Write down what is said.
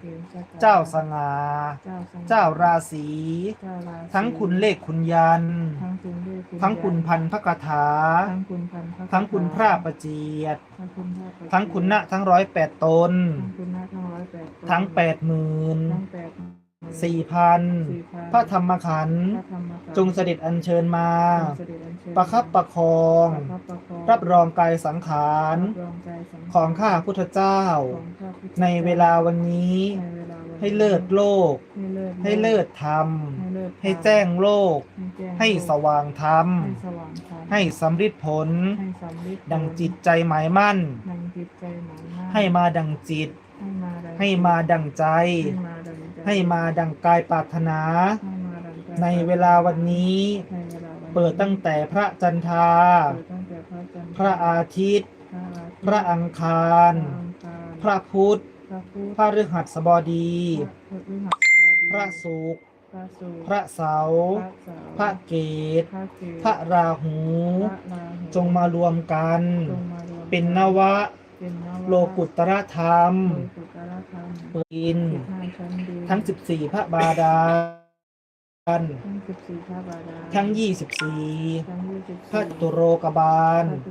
เกณฑ์ชะตาเจ้าสง่าเจ้าสง่เจ้าราศีเจ้าราศี ทั้งคุณเลขคุณยัน ทั้งคุณเลขคุณทั้งคุณยันพันพระกถาทั้งคุณพันพระทั้งคุณพระประเจียด ทั้งคุณพระประทั้งคุณณะทั้งร้อยแปดตนทั้งคุณณะทั้งร้อยแปดตน ทั้งแปดหมื่นทั้งแปดหมื่น สี่พันสี่พันพระธรรมขันธ์พระธรรมขันธ์จงเสด็จอัญเชิญมาจงเสด็จอัญเชิญประคับประคองประคับประคอง รับรองกายสังขารรับรองใจสังขารของข้าพุทธเจ้าของข้าพุทธจ้ในเวลาวันนี้ในเวลาวันนี้ ให้เลิศโลก ให้เลิศให้เลิศธรรมให้เลิศให้แจ้งโลกให้แจ้งให้สว่างธรรมให้สว่างธรรม ให้สำฤทธิผลให้สำลิดดังจิตใจหมายมั่นดังจิตใจหมายมั่น ให้มาดังจิต ให้มาดังให้มาดังใจ ให้มาดังใจให้มาดังกายปรารถนาให้มาดังใจในเวลาวันนี้ในเวลาวันนี้ เปิดตั้งแต่พระจันทราเปิดตั้งแต่พระจันทร์พระอาทิตย์พระอาทิตย์ พระอังคาร พระอังคารพระพุธพระพุธพระฤหัสบดีพระพฤหัสบดี พระศุกร์พระศุกร์พระเสาร์พระเสาร์พระเกตพระเกศพระราหูพระราหู จงมารวมกันจงมารวมเป็นนวะเป็นนวะ โลกุตรธรรมโลกุตรธรรมเปิดอินสิบห้าชั้นดีทั้ง14พระบาดาลทั้งสิบสี่พระบาดาลทั้ง24ทั้งยี่สิบสี่พระตุโรกบาลพระ